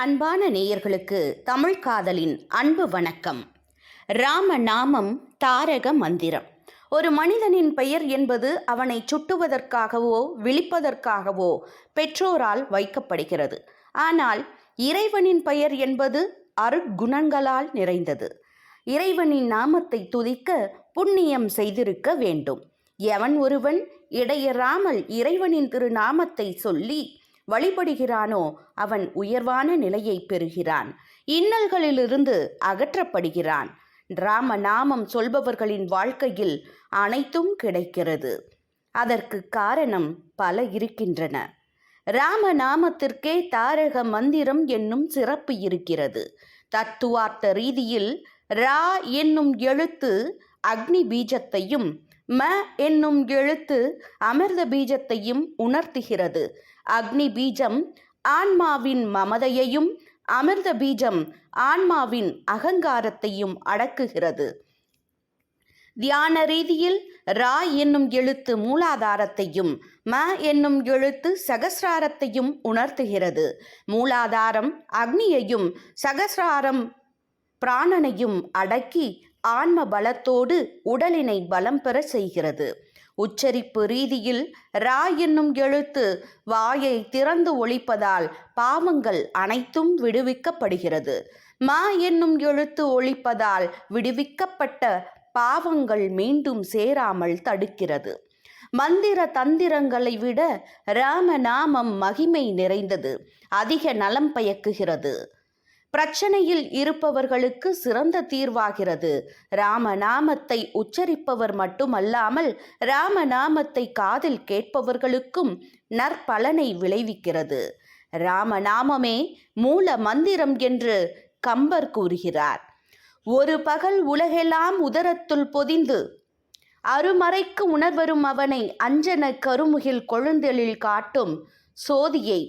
அன்பான நேயர்களுக்கு தமிழ் காதலின் அன்பு வணக்கம். ராம நாமம் தாரக மந்திரம். ஒரு மனிதனின் பெயர் என்பது அவனை சுட்டுவதற்காகவோ விழிப்பதற்காகவோ பெற்றோரால் வைக்கப்படுகிறது. ஆனால் இறைவனின் பெயர் என்பது அருட்குணங்களால் நிறைந்தது. இறைவனின் நாமத்தை துதிக்க புண்ணியம் செய்திருக்க வேண்டும். எவன் ஒருவன் இடையறாமல் இறைவனின் திருநாமத்தை சொல்லி வழிபடுகிறானோ அவன் உயர்வான நிலையை பெறுகிறான். இன்னல்களிலிருந்து அகற்றப்படுகிறான். ராம நாமம் சொல்பவர்களின் வாழ்க்கையில் அனைத்தும் கிடைக்கிறது. அதற்கு காரணம் பல இருக்கின்றன. ராம நாமத்திற்கே தாரக மந்திரம் என்னும் சிறப்பு இருக்கிறது. தத்துவார்த்த ரீதியில் ரா என்னும் எழுத்து அக்னி பீஜத்தையும் ம என்னும் எழுத்து அமிர்த பீஜத்தையும் உணர்த்துகிறது. அக்னி பீஜம் ஆன்மாவின் மமதையையும் அமிர்த பீஜம் ஆன்மாவின் அகங்காரத்தையும் அடக்குகிறது. தியான ரீதியில் ரா என்னும் எழுத்து மூலாதாரத்தையும் ம என்னும் எழுத்து சகசிராரத்தையும் உணர்த்துகிறது. மூலாதாரம் அக்னியையும் சகசிராரம் பிராணனையும் அடக்கி ஆன்ம பலத்தோடு உடலினை பலம் பெற செய்கிறது. உச்சரிப்பு ரீதியில் ரா என்னும் எழுத்து வாயை திறந்து ஒழிப்பதால் பாவங்கள் அனைத்தும் விடுவிக்கப்படுகிறது. மா என்னும் எழுத்து ஒழிப்பதால் விடுவிக்கப்பட்ட பாவங்கள் மீண்டும் சேராமல் தடுக்கிறது. மந்திர தந்திரங்களை விட ராமநாமம் மகிமை நிறைந்தது. அதிக நலம் பயக்குகிறது. பிரச்சனையில் இருப்பவர்களுக்கு சிறந்த தீர்வாகிறது. ராமநாமத்தை உச்சரிப்பவர் மட்டுமல்லாமல் ராமநாமத்தை காதில் கேட்பவர்களுக்கும் நற்பலனை விளைவிக்கிறது. ராமநாமமே மூல மந்திரம் என்று கம்பர் கூறுகிறார். ஒரு பகல் உலகெல்லாம் உதரத்துள் பொதிந்து அருமறைக்கு உணர்வரும் அவனை அஞ்சன கருமுகில் கொழுந்தெழில் காட்டும் சோதியை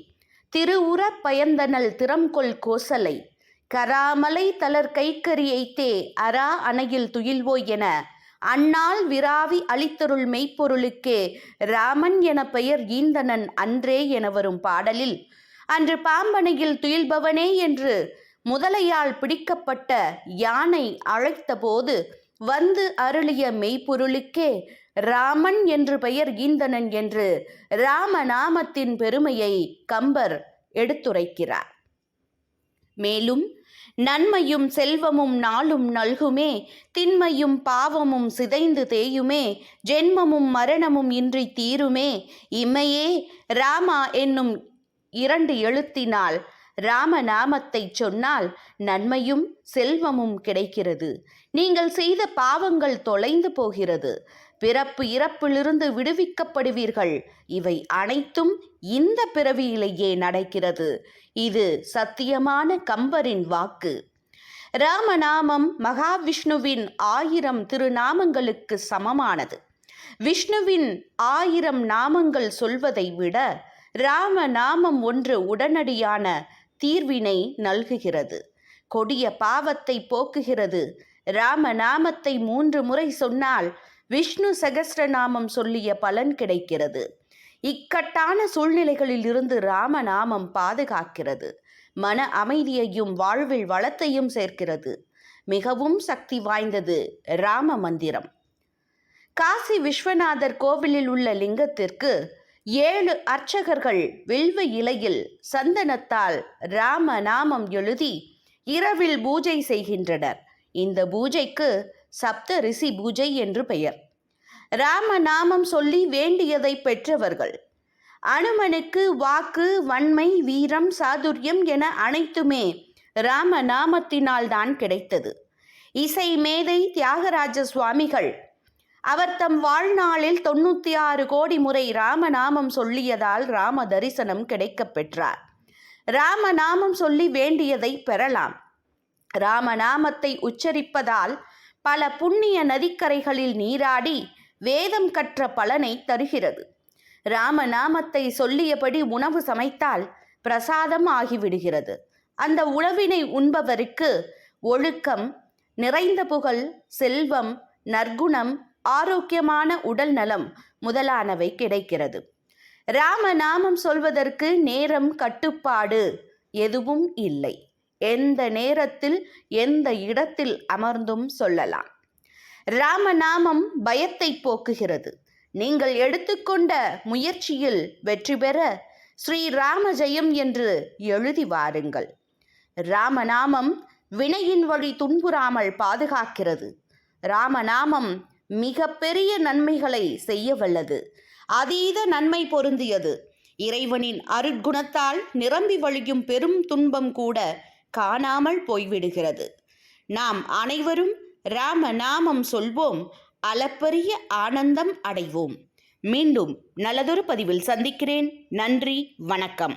திருவுற பயந்தனல் திறம்கொள் கோசலை கராமலை தளர் கைக்கரியைத்தே அரா அணையில் துயில்வோய் என அந்நாள் விராவி அளித்தருள் மெய்ப்பொருளுக்கே ராமன் என பெயர் ஈந்தனன் அன்றே என வரும் பாடலில் அன்று பாம்பனையில் துயில்பவனே என்று முதலையால் பிடிக்கப்பட்ட யானை அழைத்தபோது வந்து அருளிய மெய்ப்பொருளுக்கே ராமன் என்று பெயர் ஈந்தனன் என்று ராமநாமத்தின் பெருமையை கம்பர் எடுத்துரைக்கிறார். மேலும் நன்மையும் செல்வமும் நாளும் நல்குமே திண்மையும் பாவமும் சிதைந்து தேயுமே ஜென்மமும் மரணமும் இன்றி தீருமே. இம்மையே ராமா என்னும் இரண்டு எழுத்தினால் ராமநாமத்தை சொன்னால் நன்மையும் செல்வமும் கிடைக்கிறது. நீங்கள் செய்த பாவங்கள் தொலைந்து போகிறது. பிறப்பு இறப்பிலிருந்து விடுவிக்கப்படுவீர்கள். இவை அனைத்தும் இந்த பிறவியிலேயே நடக்கிறது. இது சத்தியமான கம்பரின் வாக்கு. ராமநாமம் மகாவிஷ்ணுவின் ஆயிரம் திருநாமங்களுக்கு சமமானது. விஷ்ணுவின் ஆயிரம் நாமங்கள் சொல்வதை விட ராமநாமம் ஒன்று உடனடியான தீர்வினை நல்குகிறது. கொடிய பாவத்தை போக்குகிறது. ராமநாமத்தை மூன்று முறை சொன்னால் விஷ்ணு சகஸ்ரநாமம் சொல்லிய பலன் கிடைக்கிறது. இக்கட்டான சூழ்நிலைகளில் இருந்து ராமநாமம் பாதுகாக்கிறது. மன அமைதியையும் வாழ்வில் வளத்தையும் சேர்க்கிறது. மிகவும் சக்தி வாய்ந்தது ராம மந்திரம். காசி விஸ்வநாதர் கோவிலில் உள்ள லிங்கத்திற்கு ஏழு அர்ச்சகர்கள் வில்வ இலையில் சந்தனத்தால் ராம நாமம் எழுதி இரவில் பூஜை செய்கின்றனர். இந்த பூஜைக்கு சப்த ரிஷி பூஜை என்று பெயர். ராம நாமம் சொல்லி வேண்டியதை பெற்றவர்கள். அனுமனுக்கு வாக்கு வன்மை வீரம் சாதுரியம் என அனைத்துமே ராம நாமத்தினால் தான் கிடைத்தது. இசை மேதை தியாகராஜ சுவாமிகள். அவர் தம் வாழ்நாளில் தொண்ணூற்றி ஆறு கோடி முறை ராமநாமம் சொல்லியதால் ராம தரிசனம் கிடைக்கப் பெற்றார். ராமநாமம் சொல்லி வேண்டியதை பெறலாம். ராமநாமத்தை உச்சரிப்பதால் பல புண்ணிய நதிக்கரைகளில் நீராடி வேதம் கற்ற பலனை தருகிறது. ராமநாமத்தை சொல்லியபடி உணவு சமைத்தால் பிரசாதம் ஆகிவிடுகிறது. அந்த உணவினை உண்பவருக்கு ஒழுக்கம் நிறைந்த புகழ் செல்வம் நற்குணம் ஆரோக்கியமான உடல் நலம் முதலானவை கிடைக்கிறது. ராமநாமம் சொல்வதற்கு நேரம் கட்டுப்பாடு எதுவும் இல்லை. எந்த நேரத்தில் எந்த இடத்தில் அமர்ந்தும் சொல்லலாம். ராமநாமம் பயத்தை போக்குகிறது. நீங்கள் எடுத்துக்கொண்ட முயற்சியில் வெற்றி பெற ஸ்ரீராம ஜெயம் என்று எழுதி வாருங்கள். ராமநாமம் வினையின் வழி துன்புறாமல் பாதுகாக்கிறது. ராமநாமம் மிக பெரிய நன்மைகளை செய்ய வல்லது. அதீத நன்மை பொருந்தியது. இறைவனின் அருட்குணத்தால் நிரம்பி வழியும் பெரும் துன்பம் கூட காணாமல் போய்விடுகிறது. நாம் அனைவரும் ராம நாமம் சொல்வோம் அளப்பரிய ஆனந்தம் அடைவோம். மீண்டும் நல்லதொரு பதிவில் சந்திக்கிறேன். நன்றி வணக்கம்.